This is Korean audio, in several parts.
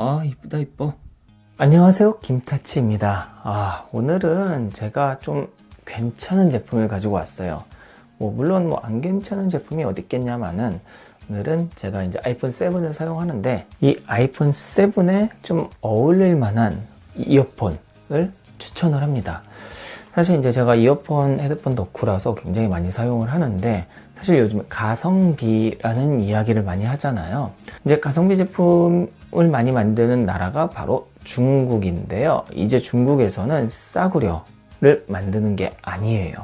아, 이쁘다, 이뻐. 안녕하세요. 김타치입니다. 아, 오늘은 제가 좀 괜찮은 제품을 가지고 왔어요. 뭐, 물론 뭐, 안 괜찮은 제품이 어디 있겠냐마는, 오늘은 제가 이제 아이폰 7을 사용하는데, 이 아이폰 7에 좀 어울릴 만한 이어폰을 추천을 합니다. 사실 이제 제가 이어폰, 헤드폰 덕후라서 굉장히 많이 사용을 하는데, 사실 요즘 가성비라는 이야기를 많이 하잖아요. 이제 가성비 제품 을 많이 만드는 나라가 바로 중국인데요. 이제 중국에서는 싸구려를 만드는 게 아니에요.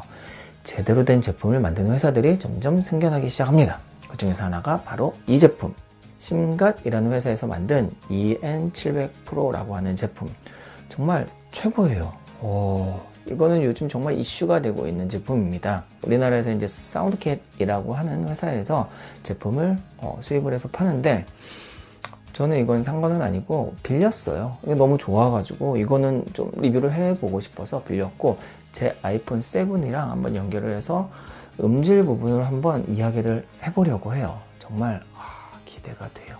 제대로 된 제품을 만드는 회사들이 점점 생겨나기 시작합니다. 그 중에서 하나가 바로 이 제품. 심갓이라는 회사에서 만든 EN700 프로라고 하는 제품. 정말 최고예요. 오, 이거는 요즘 정말 이슈가 되고 있는 제품입니다. 우리나라에서 이제 사운드캣이라고 하는 회사에서 제품을 어, 수입을 해서 파는데 저는 이건 산 거는 아니고 빌렸어요. 이게 너무 좋아가지고 이거는 좀 리뷰를 해보고 싶어서 빌렸고 제 아이폰 7이랑 한번 연결을 해서 음질 부분을 한번 이야기를 해보려고 해요. 정말 아, 기대가 돼요.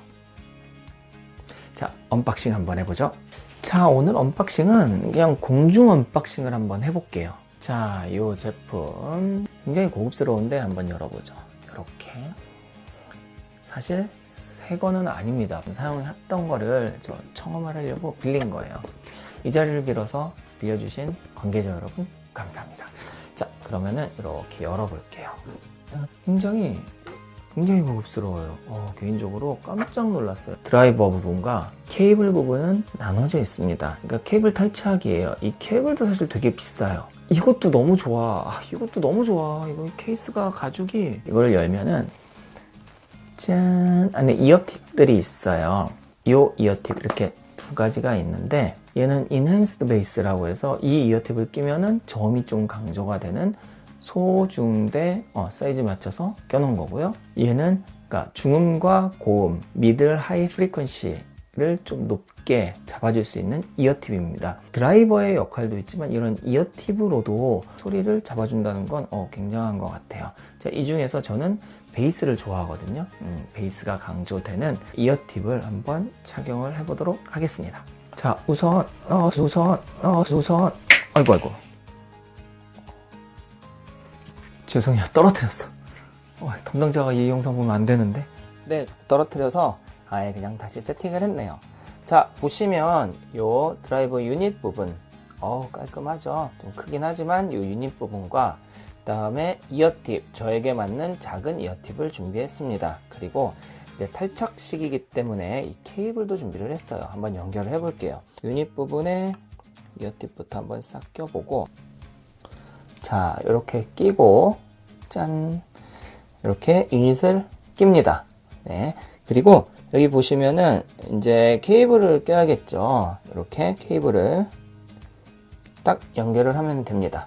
자, 언박싱 한번 해보죠. 자, 오늘 언박싱은 그냥 공중 언박싱을 한번 해볼게요. 자, 이 제품 굉장히 고급스러운데 한번 열어보죠. 이렇게. 사실 새 거는 아닙니다. 사용했던 거를 저 청험을 하려고 빌린 거예요. 이 자리를 빌어서 빌려주신 관계자 여러분 감사합니다. 자, 그러면은 이렇게 열어볼게요. 자, 굉장히 굉장히 고급스러워요. 어, 개인적으로 깜짝 놀랐어요. 드라이버 부분과 케이블 부분은 나눠져 있습니다. 그러니까 케이블 탈취하기예요. 이 케이블도 사실 되게 비싸요. 이것도 너무 좋아. 아, 이것도 너무 좋아. 이거 케이스가 가죽이 이걸 열면은 짠 안에 이어팁들이 있어요. 이 이어팁 이렇게 두 가지가 있는데 얘는 인핸스드 베이스라고 해서 이 이어팁을 끼면은 저음이 좀 강조가 되는 소중대 어, 사이즈 맞춰서 껴놓은 거고요. 얘는 그러니까 중음과 고음, 미들, 하이 프리퀀시를 좀 높게 잡아줄 수 있는 이어팁입니다. 드라이버의 역할도 있지만 이런 이어팁으로도 소리를 잡아준다는 건 어, 굉장한 것 같아요. 자, 이 중에서 저는 베이스를 좋아하거든요. 음, 베이스가 강조되는 이어팁을 한번 착용을 해보도록 하겠습니다. 자, 우선, 어, 우선, 어, 우선, 아이고, 아이고. 죄송해요. 떨어뜨렸어. 어, 담당자가 이 영상 보면 안 되는데. 네, 떨어뜨려서 아예 그냥 다시 세팅을 했네요. 자, 보시면 요 드라이버 유닛 부분. 어우, 깔끔하죠? 좀 크긴 하지만 요 유닛 부분과 다음에 이어팁, 저에게 맞는 작은 이어팁을 준비했습니다. 그리고 탈착식이기 때문에 이 케이블도 준비를 했어요. 한번 연결을 해볼게요. 유닛 부분에 이어팁부터 한번 싹 껴보고 자, 이렇게 끼고 짠 이렇게 유닛을 낍니다. 네. 그리고 여기 보시면은 이제 케이블을 껴야겠죠. 이렇게 케이블을 딱 연결을 하면 됩니다.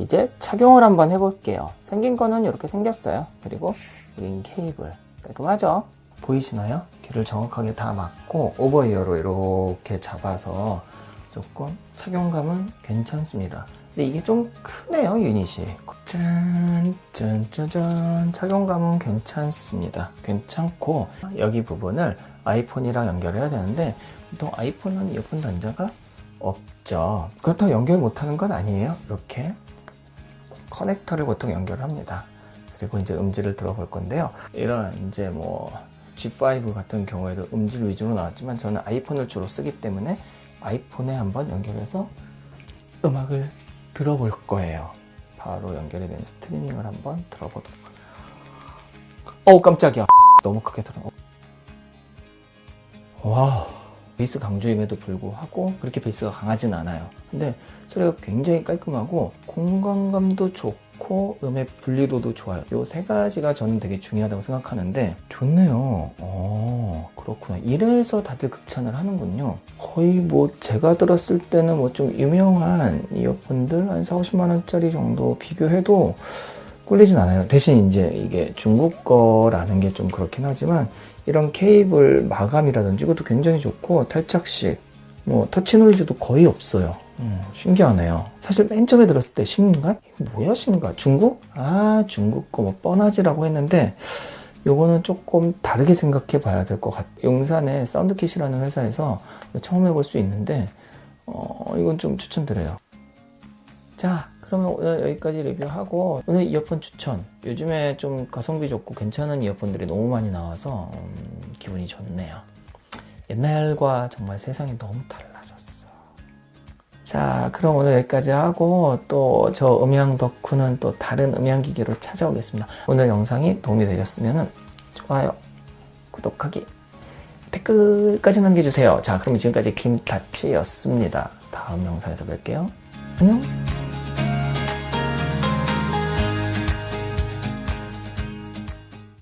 이제 착용을 한번 해볼게요. 생긴 거는 이렇게 생겼어요. 그리고 여긴 케이블 깔끔하죠? 보이시나요? 귀를 정확하게 다 맞고 오버이어로 이렇게 잡아서 조금 착용감은 괜찮습니다. 근데 이게 좀 크네요, 유닛이. 짠, 짠짜잔. 착용감은 괜찮습니다. 괜찮고, 여기 부분을 아이폰이랑 연결해야 되는데, 보통 아이폰은 이어폰 단자가 없죠. 그렇다고 연결 못하는 건 아니에요. 이렇게 커넥터를 보통 연결합니다. 그리고 이제 음질을 들어볼 건데요. 이런 이제 뭐 G5 같은 경우에도 음질 위주로 나왔지만 저는 아이폰을 주로 쓰기 때문에 아이폰에 한번 연결해서 음악을 들어볼 거예요. 바로 연결이 된 스트리밍을 한번 들어보도록. 어우 깜짝이야. 너무 크게 들어. 와. 베이스 강조임에도 불구하고 그렇게 베이스가 강하진 않아요. 근데 소리가 굉장히 깔끔하고 공간감도 좋고 음의 분리도도 좋아요. 이세 가지가 저는 되게 중요하다고 생각하는데 좋네요. 어 그렇구나. 이래서 다들 극찬을 하는군요. 거의 뭐 제가 들었을 때는 뭐 좀 유명한 이어폰들 한 4, 50만 원짜리 정도 비교해도 꿀리진 않아요. 대신 이제 이게 중국 거라는 게 좀 그렇긴 하지만 이런 케이블 마감이라든지 이것도 굉장히 좋고 탈착식 뭐 터치 노이즈도 거의 없어요. 음, 신기하네요. 사실 맨 처음에 들었을 때 심각? 뭐야 심각? 중국? 아 중국 거 뭐 뻔하지라고 했는데 요거는 조금 다르게 생각해 봐야 될 것 같아요. 용산의 사운드킷이라는 회사에서 처음 해볼 수 있는데, 어, 이건 좀 추천드려요. 자, 그러면 오늘 여기까지 리뷰하고, 오늘 이어폰 추천. 요즘에 좀 가성비 좋고 괜찮은 이어폰들이 너무 많이 나와서, 음, 기분이 좋네요. 옛날과 정말 세상이 너무 달라졌어. 자, 그럼 오늘 여기까지 하고 또 저 음향 덕후는 또 다른 음향 기기로 찾아오겠습니다. 오늘 영상이 도움이 되셨으면 좋아요, 구독하기, 댓글까지 남겨주세요. 자, 그럼 지금까지 김다치였습니다. 다음 영상에서 뵐게요. 안녕.